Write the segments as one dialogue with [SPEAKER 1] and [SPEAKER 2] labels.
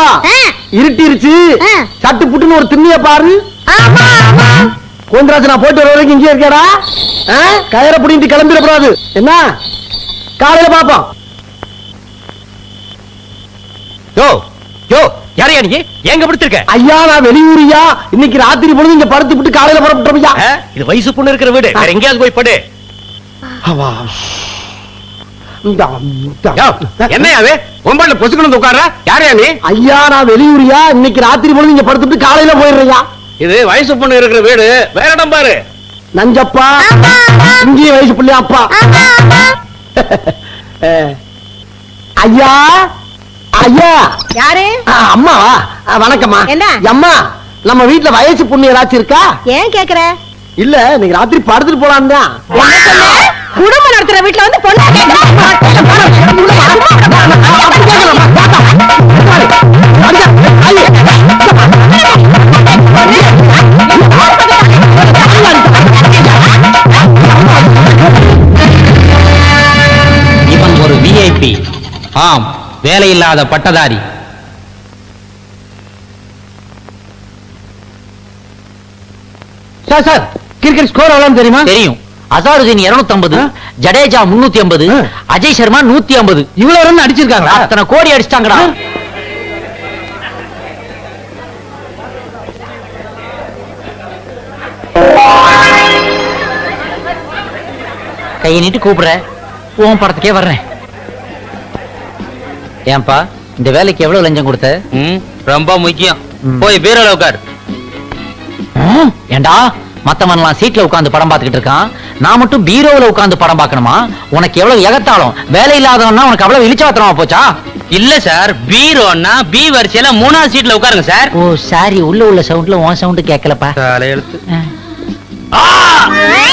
[SPEAKER 1] ஆ.
[SPEAKER 2] இருட்டிருச்சு. சட்டு புட்டுன்னு ஒரு திண்ணிய பாரு. கோந்தராஜ் நான் போயிட்டு வர வரைக்கும் இங்கே இருக்கேடா? கயிறை பிடிட்டு கிளம்பிடக்கூடாது. என்ன? காலையில பாப்போம்.
[SPEAKER 3] யோ யோ யாரையா நீ? எங்க படுத்திருக்க
[SPEAKER 2] ஐயா நான் வெளியூரியா. இன்னைக்கு ராத்திரி பொழுது இங்க படுத்து விட்டு காலையில புறப்பட்டோம்யா
[SPEAKER 3] ஆ? இது வயசு பொண்ணு இருக்கிற வீடு. வேற எங்கேயாவது போய் படு.
[SPEAKER 2] அவா.
[SPEAKER 3] ஒன்பதுல பொசுக்கணும் உட்கார்ற? யாரையா நீ?
[SPEAKER 2] ஐயா நான் வெளியூரியா? இன்னைக்கு ராத்திரி பொழுது இங்க படுத்துட்டு காலையில போயிடுறியா
[SPEAKER 3] இது வயசு பொண்ணு இருக்கிற வீடு. வேற இடம் பாரு.
[SPEAKER 2] நஞ்சப்பா. இங்கேயும் வயசு பிள்ளையா அப்பா. ஐயா ஐயா.
[SPEAKER 1] யாரு?
[SPEAKER 2] ஆ, வணக்கம்மா.
[SPEAKER 1] என்ன?
[SPEAKER 2] அம்மா நம்ம வீட்ல வயசு பொண்ணு ஏதாச்சும் இருக்கா?
[SPEAKER 1] ஏன் கேக்குற?
[SPEAKER 2] இல்ல இன்னைக்கு ராத்திரி படுத்துட்டு போலாம் தான்?
[SPEAKER 1] குடும்பம் நடத்துற வீட்டுல வந்து
[SPEAKER 4] வேலையில்லாத பட்டதாரி.
[SPEAKER 2] சார் சார் கிரிக்கெட் ஸ்கோர் எவ்வளவு தெரியுமா?
[SPEAKER 4] தெரியும். அசாருதீன் 250
[SPEAKER 2] ஆ?
[SPEAKER 4] ஜடேஜா 350
[SPEAKER 2] ஆ.
[SPEAKER 4] அஜய் சர்மா 150
[SPEAKER 2] இவ்வளவு ரன் அடிச்சிருக்காங்களா?
[SPEAKER 4] அத்தனை கோடி அடிச்சிட்டாங்கடா. கையை நீட்டு கூப்பிடுற உன் படத்துக்கே வர்றேன். ஏன்பா இந்த வேலைக்கு எவ்வளவு லஞ்சம் கொடுத்த?
[SPEAKER 5] ரொம்ப முக்கியம். போய் பீரோல உட்கார்
[SPEAKER 4] ஏண்டா மத்தவன்லாம் சீட்ல உட்கார்ந்து படம் பார்த்துக்கிட்டு இருக்கான். நான் மட்டும் பீரோவுல உட்கார்ந்து படம் பார்க்கணுமா? உனக்கு எவ்வளவு எகத்தாலும். வேலை இல்லாதவன்னா உனக்கு அவ்வளவு இழிச்சாத்திரமா போச்சா?
[SPEAKER 5] இல்ல சார். பீரோன்னா பி வரிசையில மூணாவது சீட்ல உட்காருங்க சார்.
[SPEAKER 4] ஓ சாரி உள்ள உள்ள சவுண்ட்ல உன் சவுண்ட் கேட்கலப்பா.
[SPEAKER 5] தலையெழுத்து.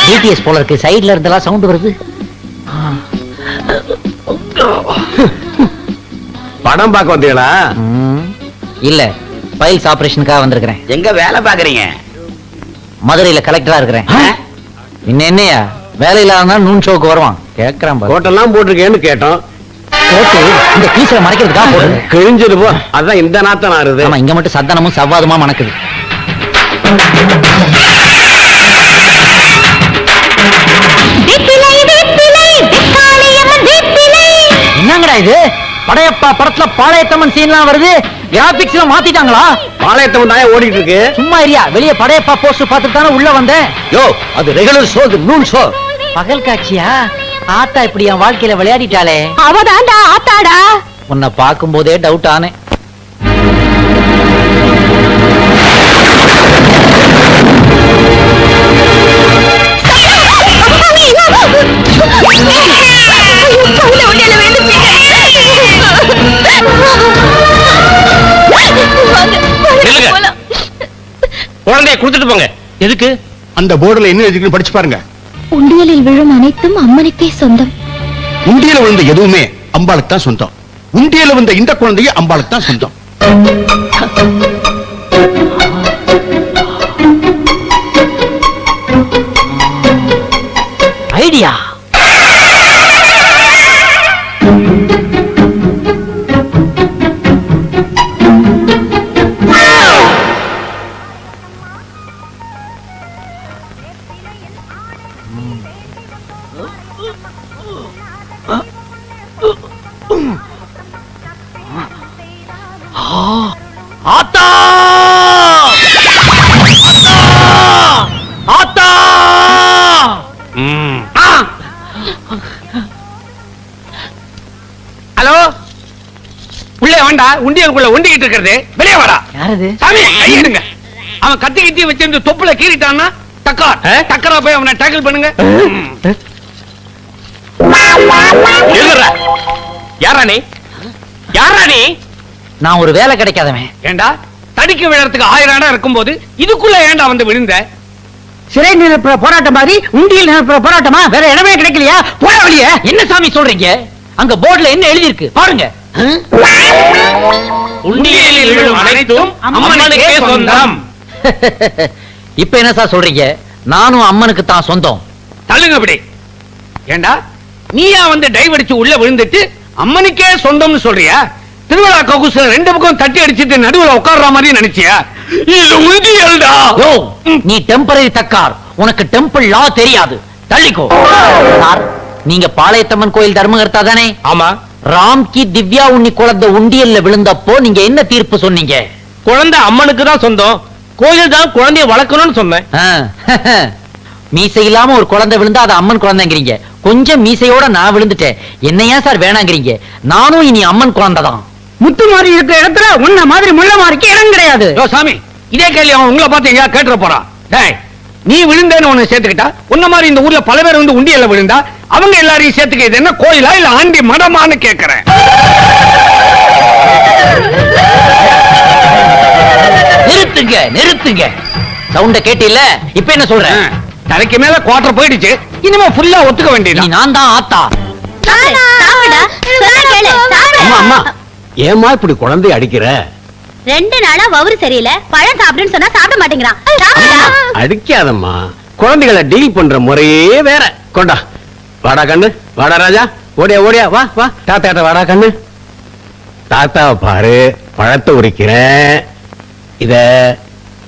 [SPEAKER 4] டிடிஎஸ் போல இருக்கு. சைடுல இருந்தெல்லாம் சவுண்ட் வருது.
[SPEAKER 3] படம் பார்க்க வந்தீங்களா?
[SPEAKER 4] இல்ல ஃபைல்ஸ் ஆபரேஷனுக்காக வந்திருக்கிறேன்.
[SPEAKER 5] எங்க வேலை பாக்குறீங்க
[SPEAKER 4] மதுரையில கலெக்டரா இருக்கிறேன். இன்னும் என்னையா? வேலை இல்லாத நூன் ஷோக்கு வருவான். கேக்குறான்.
[SPEAKER 3] கோட்டெல்லாம் போட்டிருக்கேன்னு கேட்டோம்.
[SPEAKER 4] கோட்டு இந்த கீசல மறைக்கிறதுக்காக போடுறது
[SPEAKER 3] கிழிஞ்சது போ. அதான் இந்த நாத்தம் ஆறுது.
[SPEAKER 4] ஆமா இங்க மட்டும் சத்தனமும் சவ்வாதுமா மணக்குது. என்னங்கடா இது? படையப்பா படத்துல பாளையத்தம்மன் சீன்லாம் வருது. கிராபிக்ஸ்ல மாத்திட்டாங்களா?
[SPEAKER 3] பாளையத்தம் தாயா ஓடிட்டு இருக்கு.
[SPEAKER 4] சும்மா இரியா வெளிய படையப்பா போஸ்டர் பார்த்துட்டு தானே உள்ள வந்தேன்.
[SPEAKER 3] யோ அது ரெகுலர் ஷோ நூல் ஷோ
[SPEAKER 4] பகல் காட்சியா? ஆத்தா இப்படி என் வாழ்க்கையில விளையாடிட்டாளே.
[SPEAKER 1] அவதான்டா ஆத்தாடா.
[SPEAKER 4] உன்னை பார்க்கும் போதே டவுட் ஆனேன்
[SPEAKER 5] நில்லுங்க. குழந்தைய கொடுத்துட்டு போங்க. எதுக்கு?
[SPEAKER 6] அந்த போர்டுல என்ன எழுதிருக்குன்னு படிச்சு பாருங்க.
[SPEAKER 1] உண்டியலில் விழும் அனைத்தும் அம்மனுக்கே சொந்தம்.
[SPEAKER 6] உண்டியல விழுந்த எதுவுமே அம்பாளுக்கு தான் சொந்தம். உண்டியல விழுந்த இந்த குழந்தைய அம்பாளுக்கு தான் சொந்தம்.
[SPEAKER 4] ஐடியா.
[SPEAKER 3] வேண்டா உண்டியலுக்குள்ள உண்டிக்கிட்டு இருக்கிறது. வெளியே வாடா. சாமி கையெடுங்க. அவன் கத்தி கத்தி வச்சிருந்து தொப்புல கீறிட்டான்னா டக்கார். டக்கரா போய் அவனை டேக்கிள் பண்ணுங்க. எழுதுற. யாரா நீ? யாரா நீ?
[SPEAKER 4] நான் ஒரு வேலை கிடைக்காதவன்
[SPEAKER 3] ஏண்டா? தடிக்க விழறதுக்கு ஆயிரம் இடம் இருக்கும்போது இதுக்குள்ள ஏண்டா வந்து விழுந்த?
[SPEAKER 2] சிறை நிரப்புற போராட்டம் மாதிரி உண்டியல் நிரப்புற போராட்டமா? வேற இடமே கிடைக்கலையா? போற வழியே
[SPEAKER 4] என்ன சாமி சொல்றீங்க? அங்க போர்டுல என்ன எழுதி இருக்கு பாருங்க.
[SPEAKER 5] உண்டியலில் விழும் அனைத்தும் அம்மனுக்கே சொந்தம்.
[SPEAKER 4] இப்ப என்ன சார் சொல்றீங்க? நானும் அம்மனுக்கு தான் சொந்தம்.
[SPEAKER 3] தள்ளுங்க அப்படி. ஏண்டா? நீயா வந்து டைவ் அடிச்சு உள்ள விழுந்துட்டு அம்மனுக்கே சொந்தம்னு சொல்றியா? திருவிழா கவுசுல ரெண்டு பக்கம் தட்டி அடிச்சிட்டு நடுவுல உட்கார்ற மாதிரி நினைச்சியா? இது உண்டியல்டா.
[SPEAKER 4] யோ நீ டெம்பரரி தக்கார். உனக்கு டெம்பிள் லா தெரியாது. தள்ளிக்கோ. சார் நீங்க பாளையத்தம்மன் கோயில் தர்மகர்த்தா தானே?
[SPEAKER 7] ஆமா.
[SPEAKER 4] ராம்கி திவ்யா உன்னி குழந்தை உண்டியல்ல விழுந்தப்போ நீங்க என்ன தீர்ப்பு சொன்னீங்க?
[SPEAKER 7] குழந்தை அம்மனுக்கு தான் சொந்தம். கோயில் தான் குழந்தைய வளர்க்கணும்னு சொன்னேன்.
[SPEAKER 4] மீசை இல்லாம ஒரு குழந்தை விழுந்தா அது அம்மன் குழந்தைங்கிறீங்க. கொஞ்சம் மீசையோட நான் விழுந்துட்டேன். என்ன ஏன் சார் வேணாங்கிறீங்க? நானும் இனி அம்மன் குழந்தை தான்.
[SPEAKER 2] முத்து மாதிரி இருக்கிற இடத்துல உன்ன மாதிரி முள்ள மாதிரிக்கு இடம் கிடையாது.
[SPEAKER 3] யோ சாமி இதே கேள்வி அவன் உங்களை பார்த்து எங்கேயா கேட்டுற போறான் டேய் நீ விழுந்தேன்னு உன்னை சேர்த்துக்கிட்டா? உன்ன மாதிரி இந்த ஊர்ல பல பேர் வந்து உண்டியல்ல விழுந்தா அவங்க எல்லாரையும் சேர்த்துக்க இது என்ன கோயிலா இல்ல ஆண்டி மடமான்னு கேக்குறேன்.
[SPEAKER 4] நிறுத்துங்க நிறுத்துங்க. சவுண்ட கேட்டில்ல? இப்ப என்ன சொல்ற?
[SPEAKER 3] ஆ, தலைக்கு மேல குவார்டர் போயிடுச்சு. இனிமே ஃபுல்லா ஒத்துக்க வேண்டியது
[SPEAKER 4] நான் தான் ஆத்தா.
[SPEAKER 2] அம்மா அம்மா ஏமா இப்படி குழந்தை அடிக்கிற?
[SPEAKER 8] ரெண்டு நாளா வவுறு சரியில்லை. பழம் சாப்பிடுன்னு சொன்னா சாப்பிட மாட்டேங்கிறான்.
[SPEAKER 2] அடிக்காதம்மா. குழந்தைகளை டீல் பண்ற முறையே வேற. கொண்டா. வாடா கண்ணு. வாடா ராஜா. ஓடியா ஓடியா. வா வா. தாத்தா வாடா கண்ணு. தாத்தாவை பாரு. பழத்தை உரிக்கிறேன். இத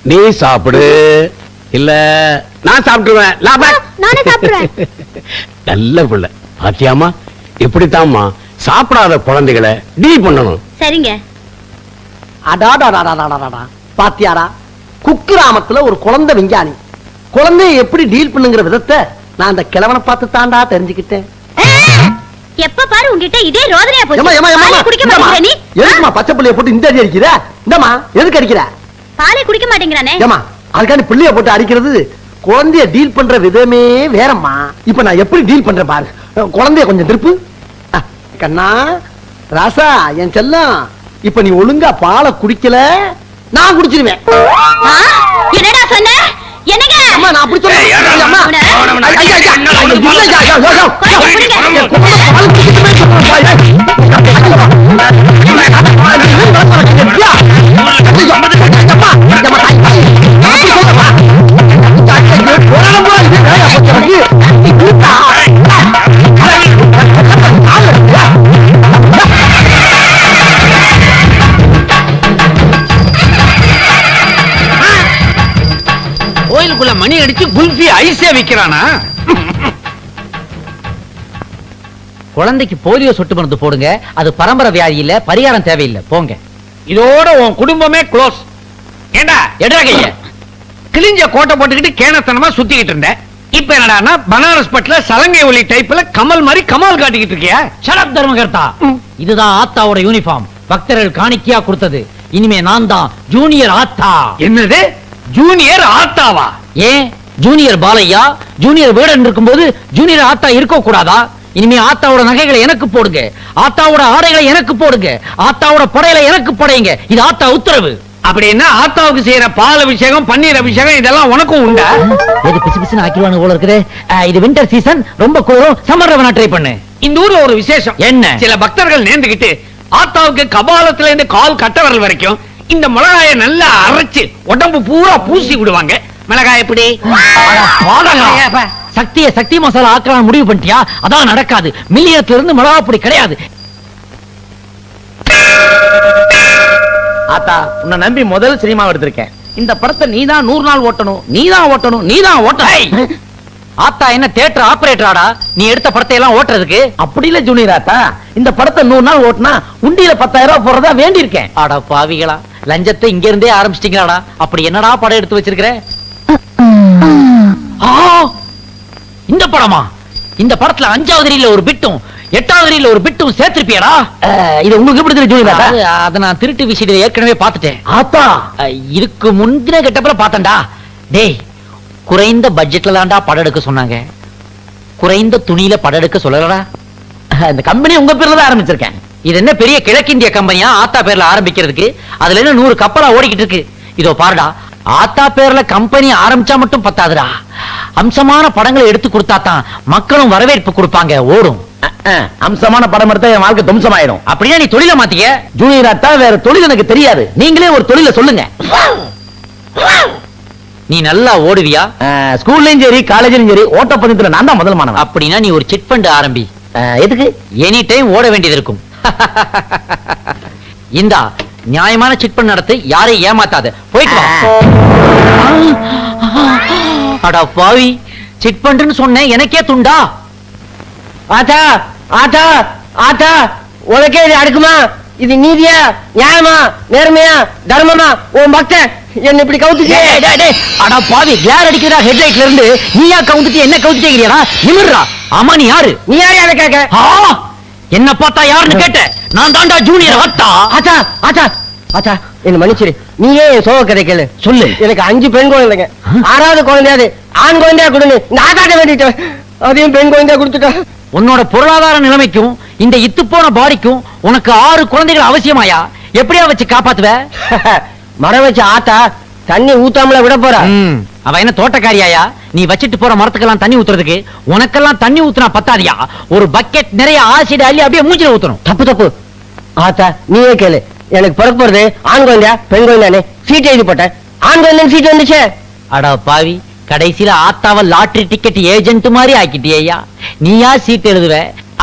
[SPEAKER 2] நீ சாப்பிடு. இல்ல நான் சாப்பிட்டுருவேன். லாபா
[SPEAKER 8] நானே சாப்பிடுவேன்.
[SPEAKER 2] நல்ல பிள்ளை. பாத்தியாமா இப்படித்தாம்மா சாப்பிடாத குழந்தைகளை டீல் பண்ணணும்.
[SPEAKER 8] சரிங்க.
[SPEAKER 2] அடாடாடாடாடாடாடா. பாத்தியாரா? குக்கிராமத்துல ஒரு குழந்தை விஞ்ஞானி. குழந்தைய எப்படி டீல் பண்ணுங்கிற விதத்தை நான் அந்த கிழவனை பார்த்து தாண்டா தெரிஞ்சுக்கிட்டேன்.
[SPEAKER 8] எப்ப பாரு உன்கிட்ட இதே ரோதனையா பாலே குடிக்க. மாட்டேங்கிற நீ?
[SPEAKER 2] எதுக்கும்மா பச்சை புள்ளைய போட்டு இந்த அடி அடிக்கிற? இந்தம்மா எதுக்கு அடிக்கிற?
[SPEAKER 8] பாலே குடிக்க மாட்டேங்கிறானே.
[SPEAKER 2] ஏமா அதுக்காண்டி பிள்ளைய போட்டு அடிக்கிறது குழந்தைய டீல் பண்ற விதமே வேறம்மா. இப்ப நான் எப்படி டீல் பண்றேன் பாரு. குழந்தைய கொஞ்சம் திருப்பு. கண்ணா ராசா என் செல்லம் இப்ப நீ ஒழுங்கா பாலை குடிக்கல நான் குடிச்சிருவேன்?
[SPEAKER 8] என்னடா சொன்ன? என்னங்க
[SPEAKER 2] அம்மா நான் அப்படி சொல்றேன்? அம்மா ஐயா, ஐயா, இல்ல, ஐயா, ஐயா, ஐயா, ஐயா. ஐயா. ஐயா, ஐயா,
[SPEAKER 3] ஐஸே விக்கிறானா?
[SPEAKER 4] குழந்தைக்கு போலியோ சொட்டு மருந்து போடுங்க. அது பரம்பரை வியாதி இல்ல பரிகாரம் தேவையில்லை. போங்க.
[SPEAKER 3] இதோட உன் குடும்பமே க்ளோஸ் ஏண்டா?
[SPEAKER 4] எட்ரா கைய.
[SPEAKER 3] கிழிஞ்ச கோட்டை போட்டுக்கிட்டு கேனத்தனமா சுத்திக்கிட்டு இருந்தேன் இப்ப என்னடான்னா பனாரஸ் பட்ல சலங்கை ஒலி டைப்ல கமல் மாதிரி கமால் காட்டிக்கிட்டு இருக்கியா?
[SPEAKER 4] ஷரப் தர்மகர்த்தா. இதுதான் ஆத்தாவோட யூனிஃபார்ம் பக்தர்கள் காணிக்கையா கொடுத்தது. இனிமே நான் தான் ஜூனியர் ஆத்தா.
[SPEAKER 3] என்னது? ஜூனியர் ஆத்தாவா?
[SPEAKER 4] ஏன்? ஜூனியர் பாலையா ஜூனியர் வேடன் இருக்கும்போது ஜூனியர் ஆத்தா இருக்க கூடாதா இனிமே ஆத்தாவோட நகைகளை எனக்கு போடுங்க. ஆத்தாவோட ஆடைகளை எனக்கு போடுங்க. ஆத்தாவோட படையில எனக்கு படையுங்க. இது ஆத்தா உத்தரவு.
[SPEAKER 3] அப்படின்னா ஆத்தாவுக்கு செய்யற பால் அபிஷேகம் பன்னீர் அபிஷேகம் இதெல்லாம் உனக்கும் உண்டா?
[SPEAKER 4] எது பிசு பிசுன்னு ஆக்கிடுவானு போல இருக்குது. இது வின்டர் சீசன் ரொம்ப கூறும் சம்மர் வேணா ட்ரை பண்ணு.
[SPEAKER 3] இந்த ஊர்ல ஒரு விசேஷம்.
[SPEAKER 4] என்ன?
[SPEAKER 3] சில பக்தர்கள் நேர்ந்துகிட்டு ஆத்தாவுக்கு கபாலத்துல இருந்து கால் கட்ட விரல் வரைக்கும் இந்த மிளகாய நல்லா அரைச்சு உடம்பு பூரா பூசி விடுவாங்க. மிளகாய் எப்படி.
[SPEAKER 4] சக்திய சக்தி மசாலா ஆக்கலாம் முடிவு பண்ணிட்டியா? அதான் நடக்காது. மில்லியத்துல இருந்து மிளகா பொடி கிடையாது.
[SPEAKER 7] ஆத்தா உன்னை நம்பி முதல் சினிமா எடுத்திருக்கேன். இந்த படத்தை நீதான் நூறு நாள் ஓட்டணும். நீதான் ஓட்டணும். நீதான் ஓட்டணும்.
[SPEAKER 4] ஆத்தா என்ன தியேட்டர் ஆபரேட்டராடா நீ எடுத்த படத்தை எல்லாம் ஓட்டுறதுக்கு?
[SPEAKER 7] அப்படி இல்ல ஜூனியர் ஆத்தா. இந்த படத்தை நூறு நாள் ஓட்டினா உண்டியில பத்தாயிரம் ரூபாய் போறதா வேண்டி இருக்கேன்
[SPEAKER 4] அட பாவிகளா. லஞ்சத்தை இங்க இருந்தே ஆரம்பிச்சிட்டீங்களாடா. அப்படி என்னடா படம் எடுத்து வச்சிருக்கிற? ஆ! இந்த படமா? இந்த படத்துல அஞ்சாவது ரீல ஒரு பிட்டும் எட்டாவது ரீல ஒரு பிட்டும் சேர்த்திருப்பியடா?
[SPEAKER 7] இது உங்களுக்கு எப்படி ஆத்தா
[SPEAKER 4] அது, நான் திருட்டு விஷயத்தை ஏற்கனவே பார்த்துட்டேன்.
[SPEAKER 7] ஆத்தா!
[SPEAKER 4] இதுக்கு முந்தின கெட்டப்பல பார்த்தேன்டா. டேய் குறைந்த பட்ஜெட்ல தான்டா படம் எடுக்க சொன்னாங்க. குறைந்த துணியில படம் எடுக்க சொல்லலடா.
[SPEAKER 7] இந்த கம்பெனி உங்க பேர்ல தான் ஆரம்பிச்சிருக்கேன்.
[SPEAKER 4] இது என்ன பெரிய கிழக்கிந்திய கம்பெனியா ஆத்தா பேர்ல ஆரம்பிக்கிறதுக்கு. அதுல என்ன நூறு கப்பலா ஓடிக்கிட்டு இருக்கு. இதோ பாருடா ஆத்தா பேர்ல கம்பெனி ஆரம்பிச்சா மட்டும் பத்தாதுடா. அம்சமான படங்களை எடுத்து கொடுத்தா தான் மக்களும் வரவேற்பு கொடுப்பாங்க ஓடும்.
[SPEAKER 7] அம்சமான படம் எடுத்தா என் வாழ்க்கை தும்சமாயிடும்
[SPEAKER 4] அப்படின்னா நீ தொழில மாத்திக்க?
[SPEAKER 7] ஜூனியர் ஆத்தா வேற தொழில் எனக்கு தெரியாது. நீங்களே ஒரு தொழில சொல்லுங்க.
[SPEAKER 4] நீ நல்லா ஓடுவியா?
[SPEAKER 7] ஸ்கூல்லயும் சரி காலேஜ்லயும் சரி ஓட்டப்பந்தயத்துல நான் தான் முதல் மாணவன்.
[SPEAKER 4] அப்படின்னா நீ ஒரு சிட் ஃபண்ட் ஆரம்பி.
[SPEAKER 7] எதுக்கு?
[SPEAKER 4] எனி டைம் ஓட வேண்டியது இருக்கும். இந்தா நியாயமான சிட் பண்ண நடத்து யாரையும் ஏமாத்தாத. போயிட்டு அட பாவி. பண்றேன்னு சொன்னேன் எனக்கே துண்டா?
[SPEAKER 9] ஆத்தா ஆத்தா ஆத்தா உனக்கே இது அடுக்குமா? இது நீதியா நியாயமா நேர்மையா தர்மமா? உன் பக்தன் என்ன இப்படி
[SPEAKER 4] டேய், அட பாவி கிளார் அடிக்கிறா ஹெட்லைட்ல இருந்து. நீயா கவுந்துட்டு என்ன கவுத்துட்டேங்கிறியா நிமிர்றா. ஆமா நீ யாரு?
[SPEAKER 9] நீ யாரு அதை கேட்க!
[SPEAKER 4] என்ன பார்த்தா யாருன்னு கேட்ட நான் தாண்டா ஜூனியர் ஆத்தா.
[SPEAKER 9] ஆத்தா ஆத்தா ஆத்தா என்ன மன்னிச்சிரு. நீயே சோக கதை கேளு.
[SPEAKER 4] சொல்லு.
[SPEAKER 9] எனக்கு அஞ்சு பெண் குழந்தைங்க. ஆறாவது குழந்தையாது. ஆண் குழந்தையா கொடுன்னு நான் ஆத்தாட்ட வேண்டிட்டேன். அதையும் பெண் குழந்தையா கொடுத்துட்டா.
[SPEAKER 4] உன்னோட பொருளாதார நிலைமைக்கும் இந்த இத்து போன பாடிக்கும் உனக்கு ஆறு குழந்தைகள் அவசியமாயா? எப்படியா வச்சு காப்பாத்துவ?
[SPEAKER 9] மரம் வச்ச ஆத்தா தண்ணி ஊத்தாமல விட போறா.
[SPEAKER 4] அவ என்ன தோட்டக்காரியாயா? நீ வச்சிட்டு போற மரத்துக்கெல்லாம் தண்ணி ஊத்துறதுக்கு உனக்கெல்லாம் தண்ணி ஊத்துனா பத்தாதியா? ஒரு பக்கெட் நிறைய ஆசிட் அள்ளி அப்படியே மூஞ்சில ஊத்தணும்.
[SPEAKER 9] தப்பு தப்பு. ஆத்தா நீயே கேளு. எனக்கு பிறக்க போறது ஆண் குழந்தையா? பெண் குழந்தையானே? சீட் எழுதி போட்டேன். ஆண் குழந்தை சீட் வந்துச்சே.
[SPEAKER 4] அட பாவி கடைசியில ஆத்தாவ லாட்டரி டிக்கெட் ஏஜென்ட் மாதிரி ஆக்கிட்டியா நீயா சீட் எழுதுவ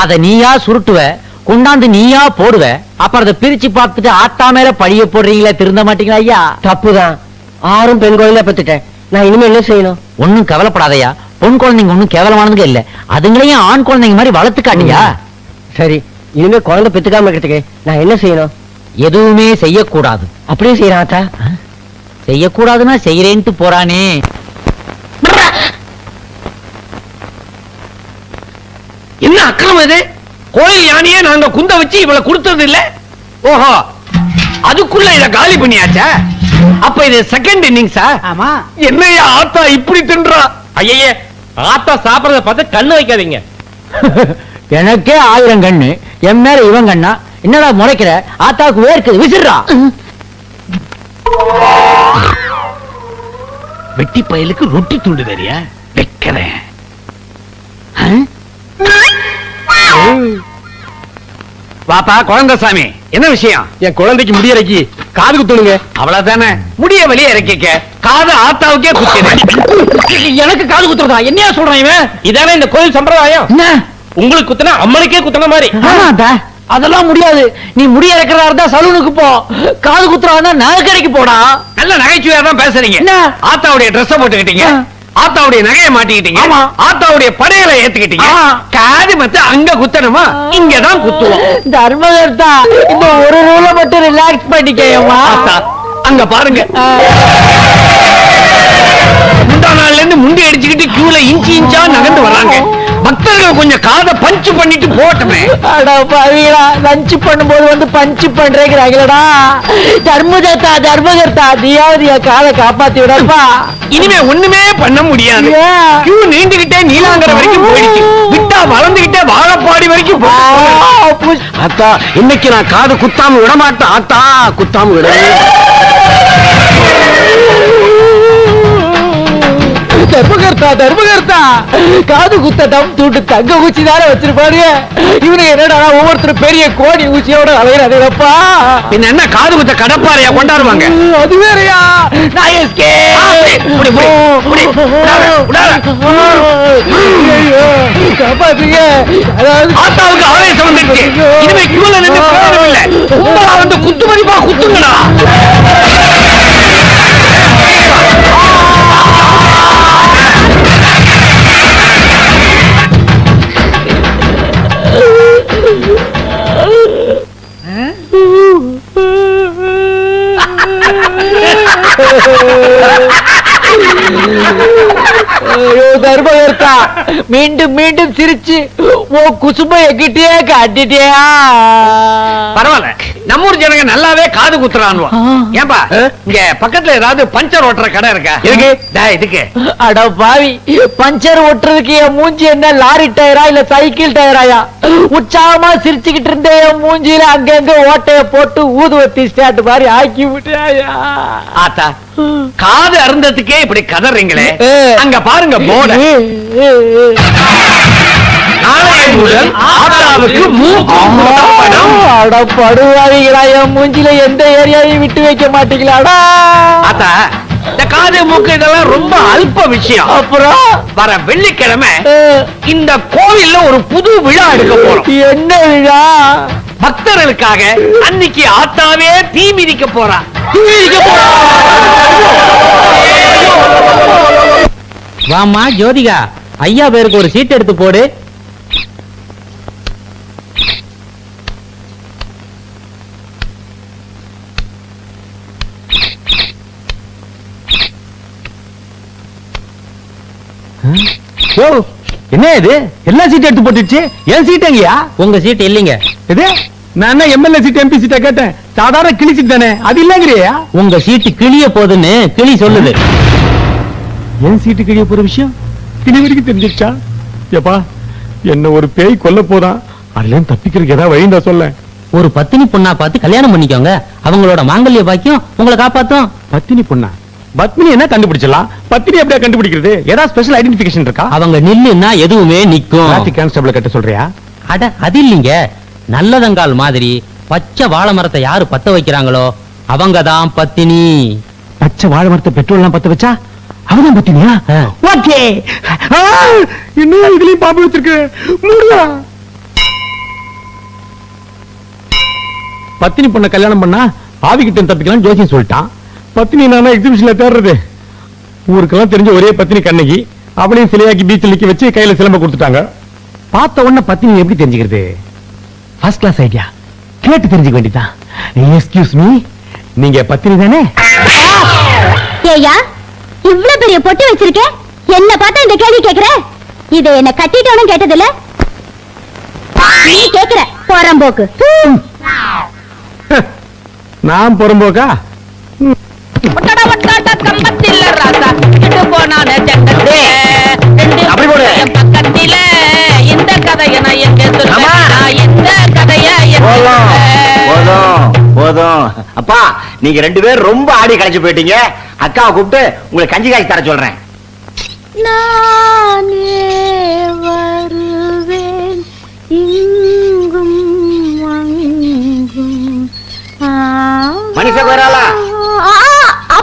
[SPEAKER 4] அத நீயா சுருட்டுவ கொண்டாந்து நீயா போடுவ அப்புறம் அதை பிரிச்சு பார்த்துட்டு ஆத்தா மேல பழிய போடுறீங்களா திருந்த மாட்டீங்களா ஐயா?
[SPEAKER 9] தப்புதான். ஆறும் பெண் குழந்தையா பெத்துட்டேன் நான் இனிமே என்ன செய்யணும்?
[SPEAKER 4] ஒண்ணும் கவலைப்படாதயா. பொன் குழந்தைங்க ஒண்ணும் கேவலமானதுங்க இல்ல. அதுங்களையும் ஆண் குழந்தைங்க மாதிரி வளர்த்து காட்டியா
[SPEAKER 9] சரி இனிமே குழந்தை பெத்துக்காம இருக்கிறதுக்கு நான் என்ன செய்யணும்?
[SPEAKER 4] எதுவுமே செய்யக்கூடாது.
[SPEAKER 9] அப்படியே செய்யறேன் ஆத்தா.
[SPEAKER 4] செய்யக்கூடாதுன்னா செய்யறேன்ட்டு போறானே.
[SPEAKER 3] என்ன அக்கிரமம் இது? கோயில் யானையே நாங்க குந்த வச்சு இவளை கொடுத்தது இல்ல ஓஹோ அதுக்குள்ள இத காலி பண்ணியாச்சா? அப்ப இது செகண்ட் இன்னிங்ஸா
[SPEAKER 9] ஆமா.
[SPEAKER 3] என்னையா ஆத்தா இப்படி தின்றா? ஐயே ஆத்தா சாப்பிடறத பார்த்து கண்ணு வைக்காதீங்க.
[SPEAKER 4] எனக்கே ஆயிரம் கண்ணு என் மேல இவன் கண்ணா? என்னடா முறைக்கிற? ஆத்தாவுக்கு வேர்க்குது விசிறா.
[SPEAKER 3] வெட்டி பயலுக்கு ரொட்டி துண்டு தெரியா வைக்கிறேன். வாப்பா குழந்தைசாமி என்ன விஷயம்?
[SPEAKER 10] என் குழந்தைக்கு முடியறக்கி காது குத்துணுங்க.
[SPEAKER 3] அவ்வளவுதானே? முடிய வெளியே இறக்கிக்க. காது ஆத்தாவுக்கே குத்தினேன்
[SPEAKER 4] எனக்கு காது குத்துறதா? என்னையா சொல்றான் இவன்?
[SPEAKER 3] இதானே இந்த கோயில் சம்பிரதாயம்? உங்களுக்கு குத்துனா அம்மனுக்கே குத்துன மாதிரி.
[SPEAKER 4] அதெல்லாம் முடியாது. நீ முடி இறக்கிறதா இருந்தா சலூனுக்கு போ. காது குத்துறா நகைக்கடைக்கு போடா.
[SPEAKER 3] நல்ல நகைச்சுவையா தான் பேசுறீங்க.
[SPEAKER 4] என்ன?
[SPEAKER 3] ஆத்தாவுடைய ட்ரெஸ் போட்டுக்கிட்டீங்க. ஆத்தாவுடைய நகையை மாட்டிக்கிட்டீங்க. ஆத்தாவுடைய படையலை ஏத்துக்கிட்டீங்க. காது மத்த அங்க குத்தணுமா? இங்கதான் குத்துவோம்.
[SPEAKER 4] தர்மகர்த்தா இந்த ஒரு ரூல மட்டும் ரிலாக்ஸ் பண்ணிக்கேயம்மா.
[SPEAKER 3] ஆத்தா அங்க பாருங்க. முந்தா நாள்ல இருந்து முண்டி அடிச்சுக்கிட்டு கியூல இன்ச்சு இன்ச்சா நகர்ந்து வர்றாங்க. பக்தர்கள் கொஞ்சம் காதை பஞ்சு பண்ணிட்டு போட்டமே.
[SPEAKER 4] அட பாவிகளா லஞ்ச் பண்ணும்போது வந்து பஞ்சு பண்றேங்கிறாங்களடா. தர்மகர்த்தா தர்மகர்த்தா நீயாவது என் காலை காப்பாத்தி விடப்பா.
[SPEAKER 3] இனிமே ஒண்ணுமே பண்ண முடியாது? கியூ நீண்டுகிட்டே நீலாங்கரை வரைக்கும் போயிடுச்சு. விட்டா வளர்ந்துகிட்டே வாழப்பாடி வரைக்கும்.
[SPEAKER 10] அத்தா இன்னைக்கு நான் காது குத்தாம விட மாட்டேன் ஆத்தா குத்தாம விட.
[SPEAKER 4] தர்மகர்த்தா தர்மகர்த்தா. காது குத்த தம் தூண்டு தங்க ஊச்சி தானே வச்சிருப்பாருங்க இவனுக்கு என்னடா ஒவ்வொருத்தரும் பெரிய கோடி ஊச்சியோட அலையிறப்பா
[SPEAKER 3] பின்ன என்ன காது குத்த கடப்பாறையா கொண்டாடுவாங்க?
[SPEAKER 4] அது வேறயா? நான் எஸ்கே. காப்பாத்துங்க. அதாவது
[SPEAKER 3] ஆத்தாவுக்கு ஆவேசம் வந்துருச்சு இனிமே கியூல நின்று வந்து குத்து மதிப்பா குத்துங்கடா
[SPEAKER 4] தர்மகர்த்தா மீண்டும் மீண்டும் சிரிச்சு ஓ குசும்ப எங்கிட்டே காட்டிட்டியா?
[SPEAKER 3] பரவாயில்ல. நம்ம ஊர் ஜனங்க நல்லாவே காது குத்துறானுவா. ஏன்பா இங்க பக்கத்துல ஏதாவது பஞ்சர் ஓட்டுற கடை இருக்கா? டேய், இதுக்கு.
[SPEAKER 4] அட பாவி பஞ்சர் ஓட்டுறதுக்கு என் மூஞ்சி என்ன லாரி டயரா இல்ல சைக்கிள் டயராயா? உற்சாகமா சிரிச்சுக்கிட்டு இருந்த என் மூஞ்சியில அங்கங்க ஓட்டைய போட்டு ஊதுவத்தி ஸ்டாண்ட் மாதிரி ஆக்கி விட்டாயா?
[SPEAKER 3] ஆத்தா காது அருந்ததுக்கே இப்படி கதறீங்களே. அங்க பாருங்க போர்டு நாளைய ஆத்தாவுக்கு
[SPEAKER 4] அட என் மூஞ்சில எந்த ஏரியாவையும் விட்டு வைக்க மாட்டீங்களாடா.
[SPEAKER 3] ஆத்தா இந்த காது மூக்கு இதெல்லாம் ரொம்ப அல்ப விஷயம்.
[SPEAKER 4] அப்புறம்?
[SPEAKER 3] வர வெள்ளிக்கிழமை இந்த கோவில்ல ஒரு புது விழா எடுக்க போறோம்.
[SPEAKER 4] என்ன விழா?
[SPEAKER 11] பக்தர்களுக்காக அன்னைக்கு ஆத்தாவே தீ மிதிக்க போறா. தீ மிதிக்க போறா?
[SPEAKER 4] வாமா ஜோதிகா ஐயா பேருக்கு ஒரு சீட் எடுத்து போடு.
[SPEAKER 11] ஓ என்ன இது? எல்லா சீட்டும் எடுத்து போட்டுச்சு என் சீட் எங்கயா?
[SPEAKER 4] உங்க சீட் இல்லைங்க.
[SPEAKER 11] இது? நான் என்ன எம்எல்ஏ சீட் எம்பி சீட்டை கேட்டேன். சாதாரண கிளி சீட் தானே. அது இல்லங்கிறியா.
[SPEAKER 4] உங்க சீட்டு கிளிய போகுதுன்னு கிளி சொல்லுது.
[SPEAKER 11] என் சீட்டு கிழிய போற விஷயம்? கிளி வரைக்கும் தெரிஞ்சிருச்சா? ஏப்பா என்ன ஒரு பேய் கொல்ல போதான் அதுல தப்பிக்கிறதுக்கு ஏதாவது வழிந்தா சொல்ல
[SPEAKER 4] ஒரு பத்தினி பொண்ணா பார்த்து கல்யாணம் பண்ணிக்கோங்க. அவங்களோட மாங்கல்ய பாக்கியம் உங்களை காப்பாத்தும்.
[SPEAKER 11] பத்தினி பொண்ணா? பத்மினி என்ன கண்டுபிடிச்சலாம் பத்தினி எப்படியா கண்டுபிடிக்கிறது? ஏதாவது ஸ்பெஷல் ஐடென்டிபிகேஷன் இருக்கா?
[SPEAKER 4] அவங்க நில்லுன்னா எதுவுமே நிக்கும்
[SPEAKER 11] கான்ஸ்டபிள் கட்ட சொல்றியா?
[SPEAKER 4] அட அது இல்லைங்க. நல்லதங்கால் மாதிரி பச்சை வாழை மரத்தை யாரு பத்த வைக்கிறாங்களோ அவங்க தான் பத்தினி.
[SPEAKER 11] பச்சை வாழை மரத்தை பெட்ரோல் எல்லாம் பத்த வச்சா அவதான் பத்தினியா. ஓகே. இன்னும் இதுலயும் பாம்பு வச்சிருக்கு. மூடுடா. பத்தினி பொண்ண கல்யாணம் பண்ணா ஆவி கிட்ட தப்பிக்கலாம் ஜோசியம் சொல்லிட்டான். பத்தினி நானா எக்ஸிபிஷன்ல தேடுறது? ஊருக்கெல்லாம் தெரிஞ்ச ஒரே பத்தினி கண்ணகி. அவளையும் சிலையாக்கி பீச்சில் நிக்க வச்சு கையில சிலம்ப கொடுத்துட்டாங்க. பார்த்த உடனே பத்தினி எப்படி தெரிஞ்சுக்கிறது? ஃபர்ஸ்ட் கிளாஸ் ஐடியா கேட்டு தெரிஞ்சுக்க வேண்டியதான் எக்ஸ்கியூஸ் மீ நீங்க பத்தினி தானே?
[SPEAKER 12] ஏயா இவ்ளோ பெரிய பொட்டி வச்சிருக்கேன் என்ன பார்த்தா இந்த கேள்வி கேக்குற? இதை என்ன கட்டிட்டவனும் கேட்டதில்ல? நீ கேக்குற போறம்போக்கு.
[SPEAKER 11] நான் புறம்போக்கா?
[SPEAKER 7] அப்படி போடு.
[SPEAKER 13] பக்கத்தில இந்த கதைய நான் எங்க. சொல்லுவேன் இந்த கதைய
[SPEAKER 7] போதும் போதும் போதும் அப்பா நீங்க ரெண்டு பேரும் ரொம்ப ஆடி களைச்சு போயிட்டீங்க அக்காவை கூப்பிட்டு உங்களுக்கு கஞ்சி காய்ச்சி தர சொல்றேன்
[SPEAKER 12] நானே வருவேன் இங்கும்.
[SPEAKER 7] மனுஷ குரலா?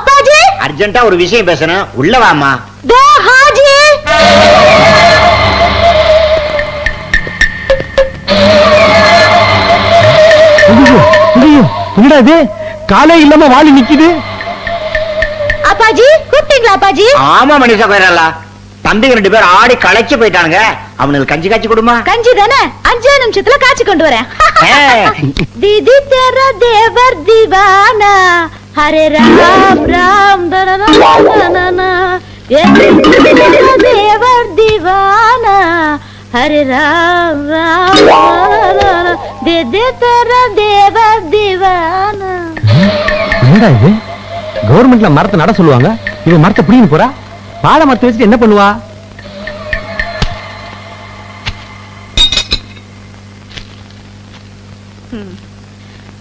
[SPEAKER 12] அப்பாஜி?
[SPEAKER 7] அர்ஜென்ட்டா ஒரு விஷயம் பேசணும். உள்ள வாமா
[SPEAKER 12] தோ ஹாஜி.
[SPEAKER 11] என்னடா இது? காலே இல்லாம வாளி நிக்குது.
[SPEAKER 12] அப்பாஜி கூப்பிட்டீங்களா அப்பாஜி?
[SPEAKER 7] ஆமா மனிஷா போயிடலா தம்பிங்க ரெண்டு பேரும் ஆடி களைச்சு போயிட்டானுங்க. அவனுக்கு கஞ்சி காய்ச்சி கொடுமா.
[SPEAKER 12] கஞ்சி தானே? அஞ்சே நிமிஷத்துல காய்ச்சி கொண்டு வரேன். தேவர் திவானா. ஹரே ராம் ராம் தேவர் திவானா. ஹரே ராம் ராம் தே தே தர தேவர் திவானா.
[SPEAKER 11] என்னடா இது? கவர்மெண்ட்ல மரத்தை நட சொல்லுவாங்க. இது மரத்தை பிடிங்க போறா? வாழை மரத்தை வச்சுட்டு என்ன பண்ணுவா?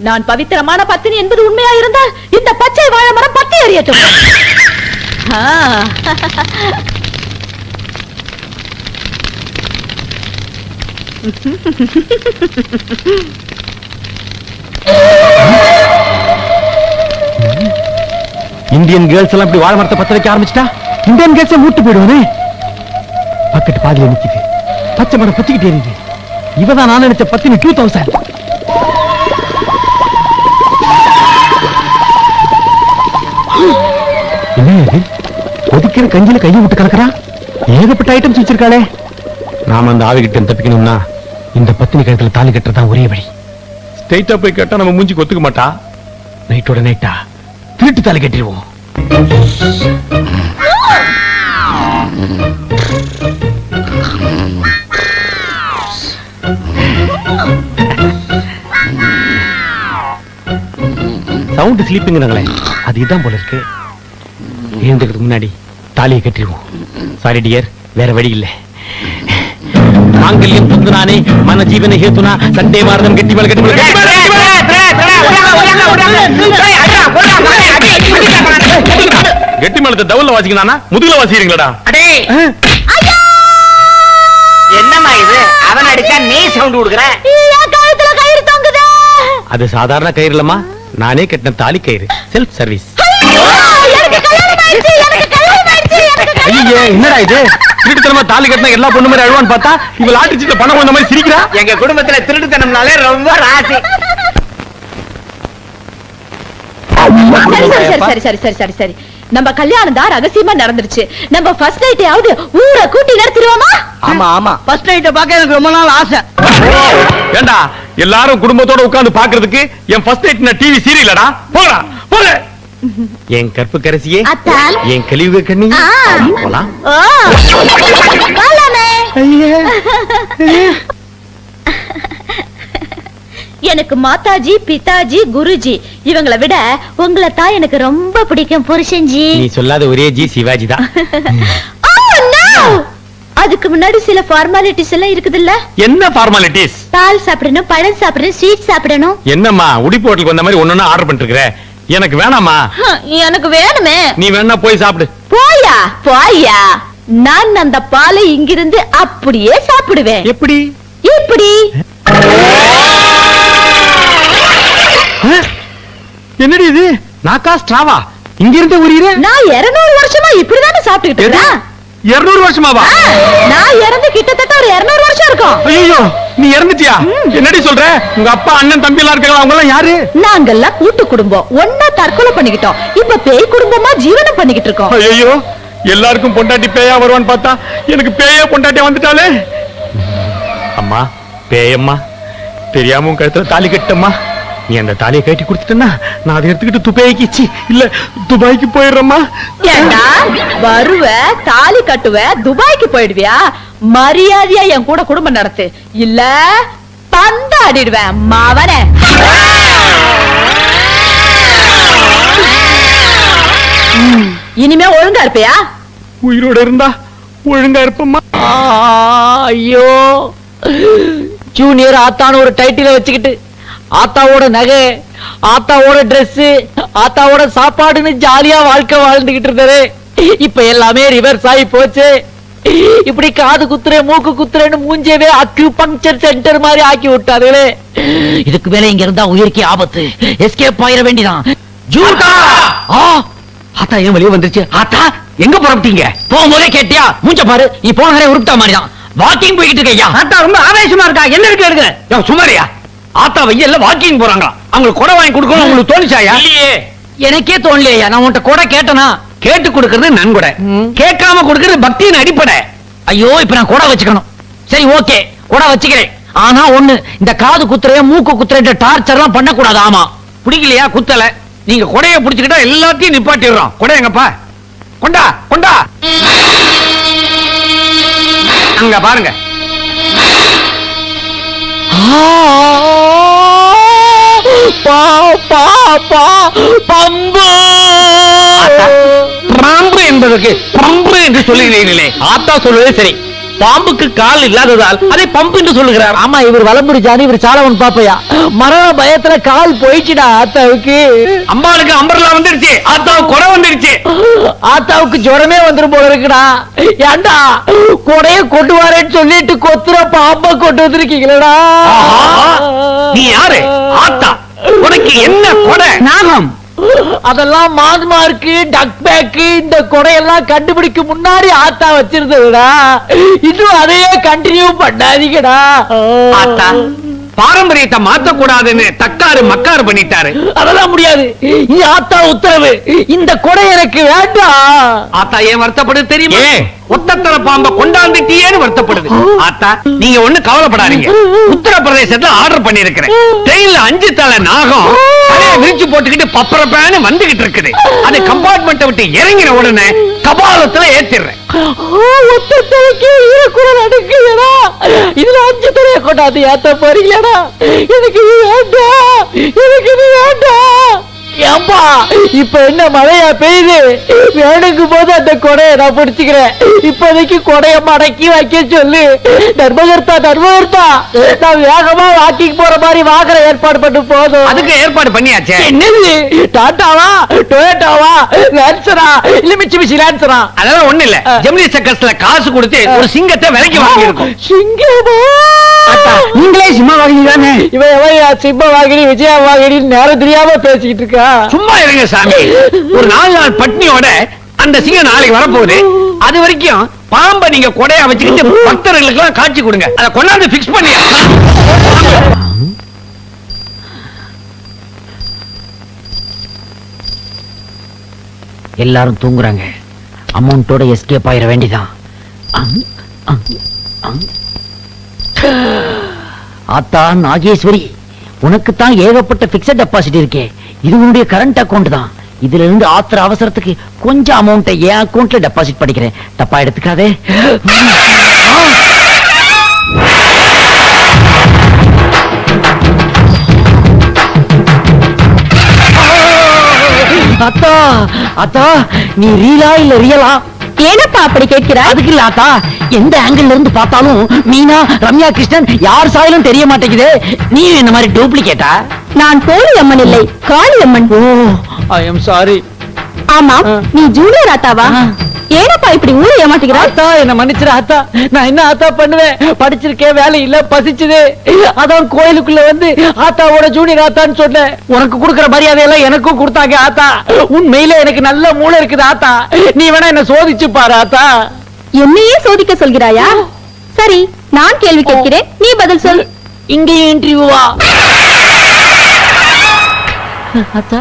[SPEAKER 13] நான் பவித்திரமான பத்தினி என்பது உண்மையா இருந்தால் இந்த பச்சை வாழை மரம் பத்தி எறியட்டும்
[SPEAKER 11] இந்தியன் கேர்ள்ஸ் எல்லாம் இப்படி வாழை மரத்தை பத்த வைக்க ஆரம்பிச்சிட்டா? இந்தியன் கேர்ள்ஸ் மூட்டு போயிடுவானே? பக்கெட் பாதியில நிக்குது. பச்சை மரம் பத்திக்கிட்டே இருக்கு இவதான் நான் நினைச்ச பத்தினி டூ தௌசண்ட் கொதிக்கிற கஞ்சில கையை விட்டு கலக்கறா? ஏகப்பட்ட ஐட்டம்ஸ் வச்சிருக்காளே. நாம அந்த ஆவி கிட்ட தப்பிக்கணும்னா இந்த பத்தினி கழுத்துல தாலி கட்டுறதுதான் ஒரே வழி. ஸ்ட்ரைட்டா போய் கேட்டா நம்ம மூஞ்சி கொத்துக்க மாட்டா? நைட்டோட நைட்டா திருட்டு தாலி கட்டிடுவோம். சவுண்ட் ஸ்லீப்பிங்கிறாங்களே அது இதான் போல இருக்கு. எழுந்துக்கிறதுக்கு முன்னாடி தாலியை கட்டிடுவோம் சாரி டியர் வேற வழி இல்லை மாங்கல்யம் துந்துனானே மன ஜீவன ஹேத்துனா சண்டே மாரதம் கட்டி மேல கட்டி மேல கட்டி மேல, கட்டி மேல. கெட்டி மேலத்தை டவுல்ல வாசிக்கணானா முதுகுல வாசிக்கிறீங்களாடா
[SPEAKER 7] அடே என்னம்மா இது அவன் அடிச்சா நீ சவுண்ட் கொடுக்குற
[SPEAKER 11] அது சாதாரண கயிறு இல்லம்மா நானே கட்டின தாலி கயிறு செல்ஃப் சர்வீஸ்
[SPEAKER 12] ஐயோ, எனக்கு கல்யாணம் ஆயிடுச்சு எனக்கு கல்யாணம் ஆயிடுச்சு எனக்கு
[SPEAKER 11] ஐயே என்னடா இது? திருட்டுத்தனமா தாலி கட்டினா எல்லா பொண்ணு மாதிரி அழுவான்னு பார்த்தா இவள் ஆட்டுச்சிட்ட பணம் வந்த மாதிரி சிரிக்கிறா?
[SPEAKER 14] எங்க குடும்பத்துல திருட்டுத்தனம்னாலே ரொம்ப ராசி.
[SPEAKER 13] சரி சரி சரி சரி சரி நம்ம கல்யாணம் தான் ரகசியமா நடந்துருச்சு. நம்ம ஃபர்ஸ்ட் நைட்டையாவது ஊரை கூட்டி நடத்திடுவோமா?
[SPEAKER 14] ஆமா ஆமா. ஃபர்ஸ்ட் நைட்ட பார்க்க எனக்கு ரொம்ப நாள் ஆசை.
[SPEAKER 11] ஏண்டா எல்லாரும் குடும்பத்தோட உட்கார்ந்து பாக்குறதுக்கு என் ஃபர்ஸ்ட் நைட் நான் டிவி சீரியலடா போடா போல என் கற்பு கரசியே. என் கழிவு கண்ணி. போலாம்.
[SPEAKER 12] எனக்கு மாதாஜி பிதாஜி குருஜி இவங்கள விட உங்களை தான் எனக்கு ரொம்ப பிடிக்கும் புருஷன்ஜி.
[SPEAKER 11] நீ சொல்லாத ஒரே ஜி சிவாஜி தான்.
[SPEAKER 12] Oh! அதுக்கு முன்னாடி சில ஃபார்மாலிட்டிஸ் எல்லாம் இருக்குதுல்ல?
[SPEAKER 11] என்ன ஃபார்மாலிட்டிஸ்
[SPEAKER 12] பால் சாப்பிடணும் பழம் சாப்பிடணும் ஸ்வீட் சாப்பிடணும்.
[SPEAKER 11] என்னம்மா உடிப்பு ஹோட்டலுக்கு வந்த மாதிரி ஒன்னொன்னு ஆர்டர் பண்ணிட்டு எனக்கு வேணாமா?
[SPEAKER 12] எனக்கு வேணுமே.
[SPEAKER 11] நீ வேணா போய் சாப்பிடு.
[SPEAKER 12] போயா போயா. நான் அந்த பாலை இங்கிருந்து அப்படியே சாப்பிடுவேன்.
[SPEAKER 11] எப்படி?
[SPEAKER 12] இப்படி
[SPEAKER 11] என்னடி இது? நாக்கா ஸ்ட்ராவா இங்க இருந்து உரியுற
[SPEAKER 13] நான் 200 வருஷமா இப்படிதானே சாப்பிட்டுக்கிட்டு இருக்கேன்.
[SPEAKER 11] இருநூறு வருஷமாவா?
[SPEAKER 13] நான் இறந்து கிட்டத்தட்ட ஒரு 200 வருஷம் இருக்கும்.
[SPEAKER 11] ஐயோ நீ இறந்துட்டியா? என்னடி சொல்ற? உங்க அப்பா அண்ணன் தம்பி எல்லாம் இருக்காங்களா அவங்க எல்லாம் யாரு?
[SPEAKER 13] நாங்கெல்லாம் கூட்டு குடும்பம். ஒன்னா தற்கொலை பண்ணிக்கிட்டோம். இப்ப பேய் குடும்பமா ஜீவனம் பண்ணிக்கிட்டு இருக்கோம்.
[SPEAKER 11] ஐயோ எல்லாருக்கும் பொண்டாட்டி பேயா வருவான்னு பார்த்தா எனக்கு பேயா பொண்டாட்டியா வந்துட்டாலே அம்மா பேயம்மா தெரியாம உன் கழுத்துல தாலி கட்டம்மா நீ அந்த தாலியை கட்டி கொடுத்துட்டேன்னா நான் அதை எடுத்துக்கிட்டு துபாய்க்கு இல்ல துபாய்க்கு போயிடுறேம்மா.
[SPEAKER 13] ஏண்டா? வருவ தாலி கட்டுவ துபாய்க்கு போயிடுவியா? மரியாதையா என் கூட குடும்பம் நடத்து. இல்ல பந்தாடிடுவேன் மாவனே இனிமே ஒழுங்கா இருப்பியா?
[SPEAKER 11] உயிரோட இருந்தா ஒழுங்கா இருப்பம்மா.
[SPEAKER 15] ஐயோ. ஜூனியர் ஆத்தான்னு ஒரு டைட்டில வச்சுக்கிட்டு ஆத்தாவோட நகை ஆத்தாவோட Dress ஆத்தாவோட சாப்பாடுன்னு ஜாலியா வாழ்க்கை வாழ்ந்துகிட்டு இருந்தாரு இப்ப எல்லாமே ரிவர்ஸ் ஆகி போச்சு. இப்படி காது குத்துறேன் மூக்கு குத்துறேன்னு மூஞ்சேவே அக்கு சென்டர் மாதிரி ஆக்கி விட்டாருங்களே இதுக்கு மேல இங்க இருந்தா உயிருக்கே ஆபத்து. எஸ்கேப் ஆயிட வேண்டிதான். ஜூட்டா ஆ! ஆத்தா ஏன் வெளியே வந்துருச்சு? ஆத்தா எங்க புறப்பட்டீங்க? போகும்போதே கேட்டியா? மூஞ்ச பாரு. நீ போன உருப்பிட்ட மாதிரி தான் வாக்கிங் போய்கிட்டு இருக்கையா
[SPEAKER 14] ஆத்தா ரொம்ப ஆவேசமா இருக்கா? என்ன இருக்கு எடுக்க
[SPEAKER 15] சுமாரியா ஆத்தா வெயில்ல வாக்கிங் போறாங்களா? அவங்களுக்கு கொடை வாங்கி கொடுக்கணும் உங்களுக்கு தோணுச்சாயா? இல்லையே. எனக்கே தோணலையா? நான் உன்கிட்ட கொடை கேட்டனா? கேட்டு கொடுக்கறது நன்கொடை. கேட்காம கொடுக்கறது பக்தியின் அடிப்படை. ஐயோ இப்ப நான் கொடை வச்சுக்கணும். சரி ஓகே. கொடை வச்சுக்கிறேன். ஆனா ஒண்ணு இந்த காது குத்துறைய மூக்கு குத்துற டார்ச்சர் எல்லாம் பண்ணக்கூடாது ஆமா. பிடிக்கலையா? குத்தல. நீங்க கொடைய பிடிச்சுக்கிட்டா எல்லாத்தையும் நிப்பாட்டிடுறோம். கொடை எங்கப்பா? கொண்டா கொண்டா. அங்க பாருங்க. பம்பு பாம்பு என்பதற்கு பம்பு என்று சொல்லுகிறீர்களே. ஆத்தா சொல்வதே சரி. பாம்புக்கு கால் இல்லாததால் அதை பம்பு என்று சொல்லுகிறார். ஆமா இவர் வலம்புரி ஜானி இவர் சாலவன் பாப்பையா? மரண பயத்துல கால் போயிடுச்சுடா ஆத்தாவுக்கு. அம்பாளுக்கு அம்பர்லா வந்துருச்சு ஆத்தாவுக்கு குறை வந்துருச்சு. ஆத்தாவுக்கு ஜுரமே வந்துரும் போல இருக்குடா. ஏண்டா கொடைய கொண்டு வரேன்னு சொல்லிட்டு கொத்துற பாம்பை கொண்டு வந்திருக்கீங்களா நீ யாரு? ஆத்தா உனக்கு என்ன கொடை? நாகம். அதெல்லாம் மான்மார்க்கு டக் பேக்கு இந்த கொடையெல்லாம் கண்டுபிடிக்க முன்னாடி ஆத்தா வச்சிருந்ததுடா. இன்னும் அதையே கண்டினியூ பண்ணாதீங்கடா. ஆத்தா பாரம்பரியத்தை மாத்த கூடாதுன்னு தக்காரு மக்காரு பண்ணிட்டாரு. அதெல்லாம் முடியாது. ஆத்தா உத்தரவு. இந்த கொடை எனக்கு வேண்டாம். ஆத்தா ஏன் வருத்தப்படுது தெரியுமா? ஒத்தத்தர பாம்ப கொண்டாந்துட்டியேன்னு வருத்தப்படுது. ஆத்தா நீங்க ஒண்ணு கவலைப்படாதீங்க. உத்தரப்பிரதேசத்துல ஆர்டர் பண்ணிருக்கிறேன் ட்ரெயின்ல அஞ்சு தலை நாகம். விரிச்சு போட்டுக்கிட்டு பப்பரப்பான்னு வந்துகிட்டு இருக்குது. அது கம்பார்ட்மெண்ட்டை விட்டு இறங்கின உடனே கபாலத்துல ஏத்திடுறேன். இதுல அஞ்சு தலைய கொண்டாந்து ஏத்த போறீங்களா எனக்கு எனக்கு ஏம்பா இப்ப என்ன மழையா பெய்யுது? வேணுங்கும் போது அந்த கொடையை நான் பிடிச்சுக்கிறேன். இப்போதைக்கு கொடைய மடக்கி வைக்க சொல்லு. தர்மகர்த்தா தர்மகர்த்தா நான் வேகமா வாக்கிங் போற மாதிரி வாங்குற ஏற்பாடு பண்ணு போதும். அதுக்கு ஏற்பாடு பண்ணியாச்சே? என்னது? டாட்டாவா? டொயோட்டாவா? லான்சரா இல்ல மிச்சி மிச்சி லான்சரா அதெல்லாம் ஒண்ணு இல்ல. ஜெமினி சர்க்கஸ்ல காசு கொடுத்து ஒரு சிங்கத்தை விலைக்கு வாங்கி இருக்கோம் சிங்கமா? நீங்களே சிம்மா வாங்கினி தானே? இவன் எவன் சிம்ம வாங்கினி விஜயா வாங்கினி நேரம் தெரியாம பேசிக்கிட்டு இருக்கா? சும்மா இருங்க சாமி. ஒரு நாலு நாள் பட்னியோட அந்த சிங்கம் நாளைக்கு வரப்போகுது.
[SPEAKER 3] அது வரைக்கும் பாம்பை நீங்க கொடையா வச்சுக்கிட்டு பக்தர்களுக்கு எல்லாம் காட்சி கொடுங்க. அதை கொண்டாந்து பிக்ஸ் பண்ணி
[SPEAKER 4] எல்லாரும் தூங்குறாங்க. அமௌண்ட்டோட எஸ்கேப் ஆயிர வேண்டிதான். அங், அங், அங். ஆத்தா நாகேஸ்வரி உனக்குத்தான் ஏகப்பட்ட பிக்சட் டெபாசிட் இருக்கே இது உன்னுடைய கரண்ட் அக்கவுண்ட் தான் இதுல இருந்து ஆத்திர அவசரத்துக்கு கொஞ்சம் அமௌண்ட்டை என் அக்கவுண்ட்ல டெபாசிட் பண்ணிக்கிறேன் தப்பா எடுத்துக்காதே அத்தா அத்தா நீ ரீலா இல்ல ரியலா
[SPEAKER 16] ஏனப்பா அப்படி கேட்கிறாய்?
[SPEAKER 4] அதுக்கு இல்ல ஆத்தா எந்த ஆங்கிள் இருந்து பார்த்தாலும் மீனா ரம்யா கிருஷ்ணன் யார் சாயலும் தெரிய மாட்டேங்குது. நீ இந்த மாதிரி டூப்ளிகேட்டா
[SPEAKER 16] நான் போலி அம்மன் இல்லை காளி அம்மன்.
[SPEAKER 4] ஓ ஐ எம் சாரி
[SPEAKER 16] ஆமாம்
[SPEAKER 4] ஆ.
[SPEAKER 16] நீ ஜூனியர் ஆத்தாவா. ஏனப்பா இப்படி ஊரை ஏமாத்துகிறாய்?
[SPEAKER 4] ஆத்தா என்ன மன்னிச்சிரு ஆத்தா நான் என்ன ஆத்தா பண்ணுவேன்? படிச்சிருக்கேன் வேலை இல்ல பசிச்சுது. அதான் கோயிலுக்குள்ள வந்து ஆத்தாவோட ஜூனியர் ஆத்தான்னு சொன்னேன். உனக்கு கொடுக்கிற மரியாதை எல்லாம் எனக்கும் கொடுத்தாங்க ஆத்தா. உண்மையில எனக்கு நல்ல மூளை இருக்குது ஆத்தா. நீ வேணா என்ன சோதிச்சு பாரு ஆத்தா.
[SPEAKER 16] என்னையே சோதிக்க சொல்கிறாயா? சரி நான் கேள்வி கேட்கிறேன். நீ பதில் சொல்.
[SPEAKER 4] இங்கேயும் இன்டர்வியூவா ஆத்தா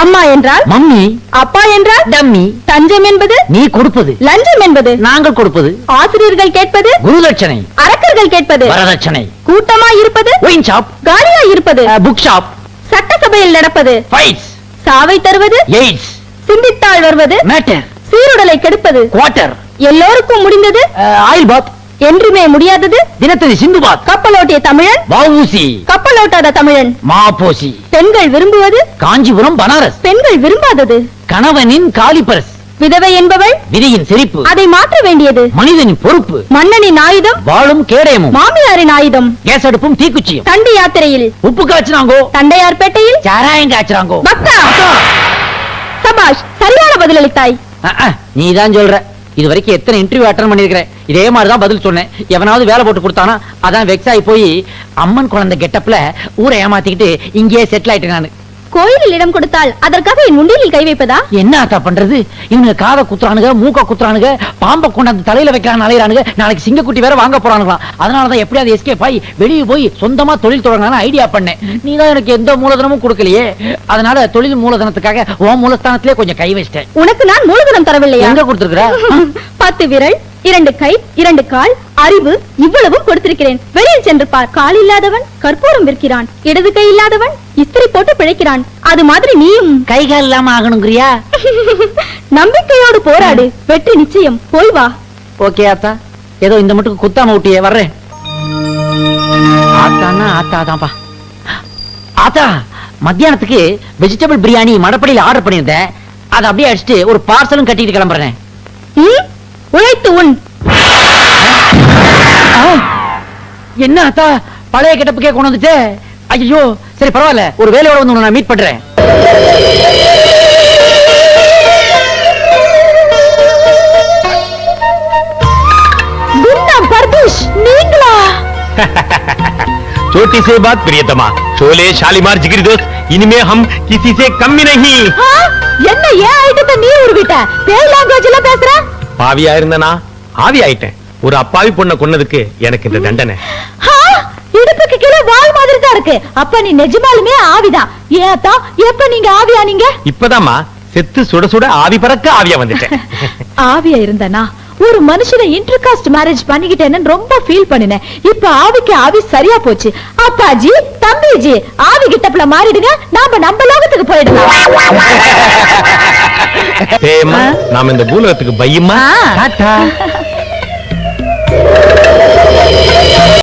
[SPEAKER 16] அம்மா என்றால்?
[SPEAKER 4] மம்மி.
[SPEAKER 16] அப்பா என்றால்?
[SPEAKER 4] டம்மி.
[SPEAKER 16] தஞ்சம் என்பது?
[SPEAKER 4] நீ கொடுப்பது.
[SPEAKER 16] லஞ்சம் என்பது?
[SPEAKER 4] நாங்கள் கொடுப்பது.
[SPEAKER 16] ஆசிரியர்கள் கேட்பது?
[SPEAKER 4] குருதட்சணை
[SPEAKER 16] அரக்கர்கள் கேட்பது?
[SPEAKER 4] வரதட்சணை.
[SPEAKER 16] கூட்டமாய் இருப்பது?
[SPEAKER 4] ஒயின் ஷாப்
[SPEAKER 16] காலியாய் இருப்பது?
[SPEAKER 4] புக் ஷாப்
[SPEAKER 16] சட்டசபையில் நடப்பது?
[SPEAKER 4] ஃபைட்ஸ்
[SPEAKER 16] சாவை தருவது?
[SPEAKER 4] எய்ட்ஸ்
[SPEAKER 16] சிந்தித்தாள் வருவது?
[SPEAKER 4] மேட்டர்
[SPEAKER 16] சீருடலை கெடுப்பது?
[SPEAKER 4] குவார்டர்
[SPEAKER 16] எல்லோருக்கும் முடிந்தது?
[SPEAKER 4] ஆயில் பாத்
[SPEAKER 16] என்றுமே முடியாதது?
[SPEAKER 4] தினத்தந்தி சிந்து பாத்
[SPEAKER 16] கப்பலோட்டிய தமிழன்?
[SPEAKER 4] வவுசி
[SPEAKER 16] கப்பலோட்டாத தமிழன்?
[SPEAKER 4] மாபோசி.
[SPEAKER 16] பெண்கள் விரும்புவது?
[SPEAKER 4] காஞ்சிபுரம் பனாரஸ்.
[SPEAKER 16] பெண்கள் விரும்பாதது?
[SPEAKER 4] கணவனின் காலிபரஸ்
[SPEAKER 16] விதவை என்பவள்?
[SPEAKER 4] விதியின் சிரிப்பு.
[SPEAKER 16] அதை மாற்ற வேண்டியது?
[SPEAKER 4] மனிதனின் பொறுப்பு.
[SPEAKER 16] மன்னனின் ஆயுதம்?
[SPEAKER 4] வாழும் கேடயமும்.
[SPEAKER 16] மாமியாரின் ஆயுதம்?
[SPEAKER 4] கேஸ் அடுப்பும் தீக்குச்சியும்.
[SPEAKER 16] தண்டி யாத்திரையில்?
[SPEAKER 4] உப்பு காய்ச்சினாங்கோ?
[SPEAKER 16] தண்டையார்பேட்டையில்
[SPEAKER 4] சாராயம் காய்ச்சினாங்கோ?
[SPEAKER 16] சபாஷ் சரியான பதிலளித்தாய்.
[SPEAKER 4] நீ தான் சொல்ற. இது வரைக்கும் எத்தனை இன்டர்வியூ அட்டன் பண்ணியிருக்கிறேன்? இதே மாதிரி தான் பதில் சொன்னேன். எவனாவது வேலை போட்டு கொடுத்தானா அதான் வெக்ஸ் ஆகி போய் அம்மன் குழந்தை கெட்டப்ல ஊரை ஏமாத்திக்கிட்டு இங்கேயே செட்டில் ஆயிட்டேன் நானு.
[SPEAKER 16] கோயிலில் இடம் கொடுத்தால் அதற்காக என் முண்டியில் கை வைப்பதா?
[SPEAKER 4] என்ன ஆத்தா பண்றது? இவனுங்க காதை குத்துறானுங்க மூக்க குத்துறானுங்க பாம்பை கொண்டாந்து தலையில வைக்கிறான் அலையிறானுங்க. நாளைக்கு சிங்கக்குட்டி வேற வாங்க போறானுங்களாம். அதனாலதான் எப்படியாவது எஸ்கேப் ஆகி வெளியே போய் சொந்தமா தொழில் தொடங்கலாம்னு ஐடியா பண்ணேன். நீ தான் எனக்கு எந்த மூலதனமும் கொடுக்கலையே. அதனால தொழில் மூலதனத்துக்காக உன் மூலஸ்தானத்திலே கொஞ்சம் கை வச்சிட்டேன்.
[SPEAKER 16] உனக்கு நான் மூலதனம் தரவில்லையா?
[SPEAKER 4] எங்க கொடுத்துருக்குற?
[SPEAKER 16] பத்து விரல் இரண்டு கை இரண்டு கால் அறிவு இவ்வளவும் கொடுத்திருக்கிறேன். வெளியில் சென்று பார். கால் இல்லாதவன் கற்பூரம் விற்கிறான். இடது கை இல்லாதவன் இஸ்திரி போட்டு பிழைக்கிறான். அது மாதிரி நீயும்.
[SPEAKER 4] கை கால் இல்லாம ஆகணுங்கிறியா?
[SPEAKER 16] நம்பிக்கையோடு போராடு. வெற்றி நிச்சயம். போய் வா.
[SPEAKER 4] ஓகே ஆத்தா. ஏதோ இந்த மட்டும் குத்தாம விட்டியே வர்றேன். ஆத்தானா ஆத்தா தான்ப்பா ஆத்தா மத்தியானத்துக்கு வெஜிடபிள் பிரியாணி மடப்படியில் ஆர்டர் பண்ணியிருந்தேன். அதை அப்படியே அடிச்சுட்டு ஒரு பார்சலும் கட்டிட்டு கிளம்புறேன்?
[SPEAKER 16] உழைத்து உன்
[SPEAKER 4] என்ன ஆத்தா பழைய கெட்டப்புக்கே கொண்டு வந்துட்டு ஐயோ சரி பரவாயில்ல ஒரு வேலையோட வந்து உன்னை நான் மீட் பண்றேன்
[SPEAKER 16] குண்டா பர்தீஷ் நீங்களா
[SPEAKER 11] छोटी से बात प्रियतमा शोले शालीमार जिगरी दोस्त इनमें हम किसी से कम भी नहीं
[SPEAKER 16] ஆ? என்ன ஏன் ஐட்டத்தை நீ உருவிட்ட பேய் லாங்குவேஜ் எல்லாம் பேசுற
[SPEAKER 11] பாவியா இருந்தனா ஆவி ஆயிட்டேன் ஒரு அப்பாவி பொண்ணை கொன்னதுக்கு எனக்கு இந்த தண்டனை?
[SPEAKER 16] இடுப்புக்கு கீழே வால் மாதிரி தான் இருக்கு. அப்ப நீ நிஜமாலுமே ஆவிதான். ஏத்தா எப்ப நீங்க ஆவியானீங்க
[SPEAKER 11] இப்பதாம்மா செத்து சுட சுட ஆவி பறக்க ஆவியா வந்துட்டேன்.
[SPEAKER 13] ஆவியா இருந்தனா? ஒரு மனுஷனை இன்டர்காஸ்ட் மேரேஜ் பண்ணிக்கிட்டேன்னு ரொம்ப ஃபீல் பண்ணினேன். இப்ப ஆவிக்கு ஆவி சரியா போச்சு. அப்பாஜி தம்பிஜி ஆவி கிட்டப்ல மாறிடுங்க. நாம நம்ம லோகத்துக்கு போயிடலாம்.
[SPEAKER 11] ஏம்மா, நாம இந்த பூலகத்துக்கு.
[SPEAKER 4] டாட்டா. ¡Gracias!